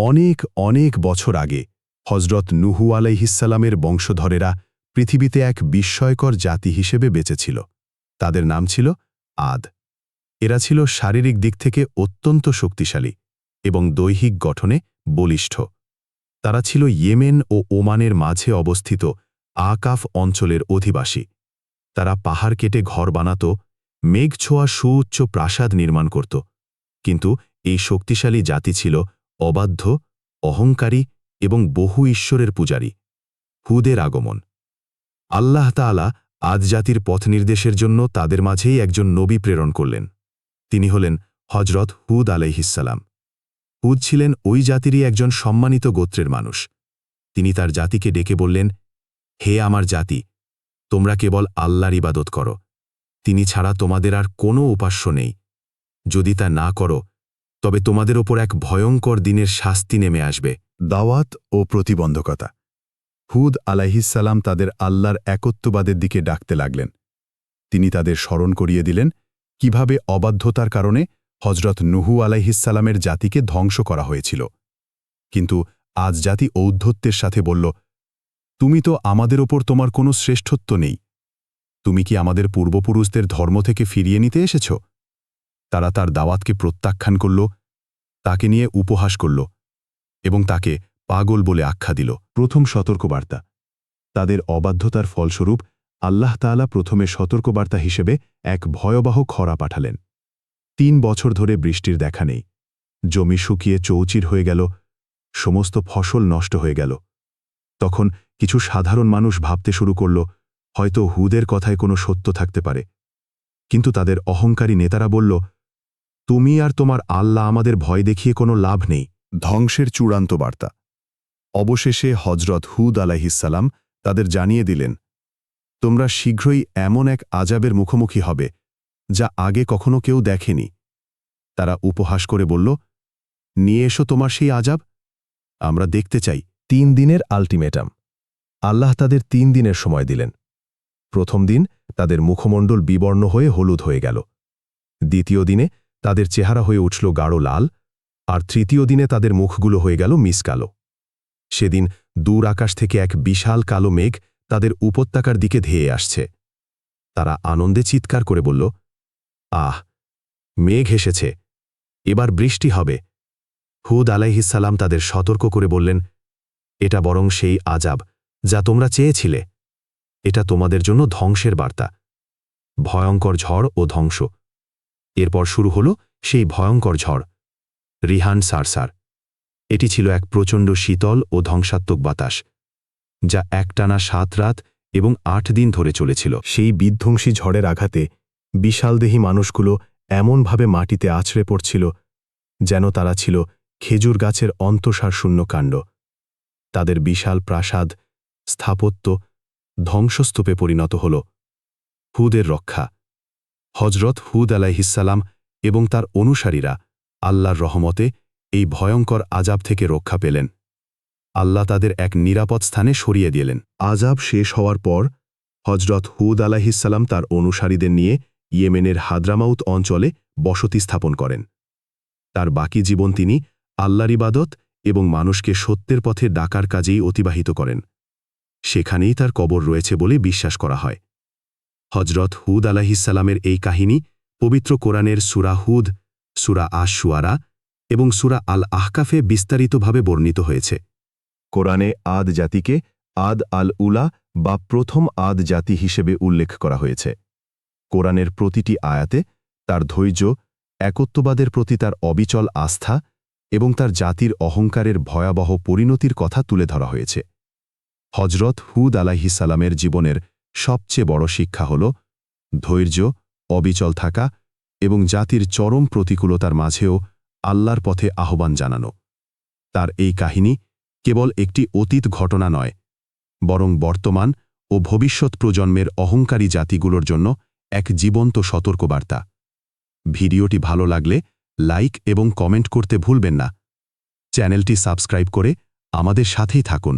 অনেক অনেক বছর আগে হজরত নুহু আলাইহিসালামের বংশধরেরা পৃথিবীতে এক বিস্ময়কর জাতি হিসেবে বেঁচেছিল। তাদের নাম ছিল আদ। এরা ছিল শারীরিক দিক থেকে অত্যন্ত শক্তিশালী এবং দৈহিক গঠনে বলিষ্ঠ। তারা ছিল ইয়েমেন ও ওমানের মাঝে অবস্থিত আকাফ অঞ্চলের অধিবাসী। তারা পাহাড় কেটে ঘর বানাত মেঘ ছোঁয়া সুউচ্চ প্রাসাদ নির্মাণ করত। কিন্তু এই শক্তিশালী জাতি ছিল অবাধ্য, অহংকারী এবং বহু ঈশ্বরের পূজারী। হুদের আগমন। আল্লাহ তাআলা আজ জাতির পথ নির্দেশের জন্য তাদের মাঝেই একজন নবী প্রেরণ করলেন। তিনি হলেন হজরত হুদ আলাইহিসাল্লাম হুদ ছিলেন ওই জাতিরই একজন সম্মানিত গোত্রের মানুষ। তিনি তার জাতিকে ডেকে বললেন, হে আমার জাতি, তোমরা কেবল আল্লাহর ইবাদত করো। তিনি ছাড়া তোমাদের আর কোনো উপাস্য নেই। যদি তা না করো তবে তোমাদের ওপর এক ভয়ঙ্কর দিনের শাস্তি নেমে আসবে। দাওয়াত ও প্রতিবন্ধকতা। হুদ আলাইহিসাল্লাম তাদের আল্লাহর একত্ববাদের দিকে ডাকতে লাগলেন। তিনি তাদের স্মরণ করিয়ে দিলেন, কীভাবে অবাধ্যতার কারণে হজরত নুহু আলাইহিসাল্লামের জাতিকে ধ্বংস করা হয়েছিল। কিন্তু আজ জাতি ঔদ্ধত্যের সাথে বলল, তুমি তো আমাদের ওপর তোমার কোনো শ্রেষ্ঠত্ব নেই। তুমি কি আমাদের পূর্বপুরুষদের ধর্ম থেকে ফিরিয়ে নিতে এসেছ? তারা তার দাওয়াতকে প্রত্যাখ্যান করল, তাকে নিয়ে উপহাস করল এবং তাকে পাগল বলে আখ্যা দিল। প্রথম সতর্কবার্তা। তাদের অবাধ্যতার ফলস্বরূপ আল্লাহ তাআলা প্রথমে সতর্কবার্তা হিসেবে এক ভয়াবহ খরা পাঠালেন। তিন বছর ধরে বৃষ্টির দেখা নেই। জমি শুকিয়ে চৌচির হয়ে গেল, সমস্ত ফসল নষ্ট হয়ে গেল। তখন কিছু সাধারণ মানুষ ভাবতে শুরু করল, হয়তো হুদের কথায় কোনো সত্য থাকতে পারে। কিন্তু তাদের অহংকারী নেতারা বলল তুমি আর তোমার আল্লাহ আমাদের ভয় দেখিয়ে কোনো লাভ নেই। ধ্বংসের চূড়ান্ত বার্তা। অবশেষে হজরত হুদ আলাহিসাল্লাম তাদের জানিয়ে দিলেন, তোমরা শীঘ্রই এমন এক আজাবের মুখোমুখি হবে, যা আগে কখনো কেউ দেখেনি। তারা উপহাস করে বলল, নিয়ে এসো তোমার সেই আজাব আমরা দেখতে চাই তিন দিনের আলটিমেটাম। আল্লাহ তাদের তিন দিনের সময় দিলেন। প্রথম দিন তাদের মুখমণ্ডল বিবর্ণ হয়ে হলুদ হয়ে গেল। দ্বিতীয় দিনে তাদের চেহারা হয়ে উঠল গাঢ় লাল, আর তৃতীয় দিনে তাদের মুখগুলো হয়ে গেল মিসকালো সেদিন দূর আকাশ থেকে এক বিশাল কালো মেঘ তাদের উপত্যকার দিকে ধেয়ে আসছে। তারা আনন্দে চিৎকার করে বলল, আহ, মেঘ এসেছে, এবার বৃষ্টি হবে। হুদ আলাইহিসাল্লাম তাদের সতর্ক করে বললেন, এটা বরং সেই আজাব যা তোমরা চেয়েছিলে। এটা তোমাদের জন্য ধ্বংসের বার্তা। ভয়ঙ্কর ঝড় ও ধ্বংস। এরপর শুরু হল সেই ভয়ঙ্কর ঝড়, রিহান সারসার। এটি ছিল এক প্রচণ্ড শীতল ও ধ্বংসাত্মক বাতাস, যা একটানা সাত রাত এবং আট দিন ধরে চলেছিল। সেই বিধ্বংসী ঝড়ের আঘাতে বিশালদেহী মানুষগুলো এমনভাবে মাটিতে আছড়ে পড়ছিল যেন তারা ছিল খেজুর গাছের অন্তঃসারশূন্য কাণ্ড। তাদের বিশাল প্রাসাদ, স্থাপত্য ধ্বংসস্তূপে পরিণত হল। হুদের রক্ষা হজরত হুদ আলাইহিসাল্লাম এবং তার অনুসারীরা আল্লাহর রহমতে এই ভয়ঙ্কর আজাব থেকে রক্ষা পেলেন। আল্লাহ তাদের এক নিরাপদ স্থানে সরিয়ে দিলেন। আজাব শেষ হওয়ার পর হজরত হুদ আলাহিসাল্লাম তার অনুসারীদের নিয়ে ইয়েমেনের হাদ্রামাউত অঞ্চলে বসতি স্থাপন করেন। তার বাকি জীবন তিনি আল্লাহর ইবাদত এবং মানুষকে সত্যের পথে ডাকার কাজেই অতিবাহিত করেন। সেখানেই তার কবর রয়েছে বলে বিশ্বাস করা হয়। হজরত হুদ আলাহিসাল্লামের এই কাহিনী পবিত্র কোরআনের সুরা হুদ, সুরা আশুয়ারা এবং সুরা আল আহকাফে বিস্তারিতভাবে বর্ণিত হয়েছে। কোরআনে আদ জাতিকে আদ আল উলা বা প্রথম আদ জাতি হিসেবে উল্লেখ করা হয়েছে। কোরআনের প্রতিটি আয়াতে তার ধৈর্য, একত্ববাদের প্রতি তার অবিচল আস্থা এবং তার জাতির অহংকারের ভয়াবহ পরিণতির কথা তুলে ধরা হয়েছে। হজরত হুদ আলাহিসাল্লামের জীবনের সবচেয়ে বড় শিক্ষা হল ধৈর্য, অবিচল থাকা এবং জাতির চরম প্রতিকূলতার মাঝেও আল্লাহর পথে আহ্বান জানানো। তার এই কাহিনী কেবল একটি অতীত ঘটনা নয়, বরং বর্তমান ও ভবিষ্যৎ প্রজন্মের অহংকারী জাতিগুলোর জন্য এক জীবন্ত সতর্কবার্তা। ভিডিওটি ভালো লাগলে লাইক এবং কমেন্ট করতে ভুলবেন না। চ্যানেলটি সাবস্ক্রাইব করে আমাদের সাথেই থাকুন।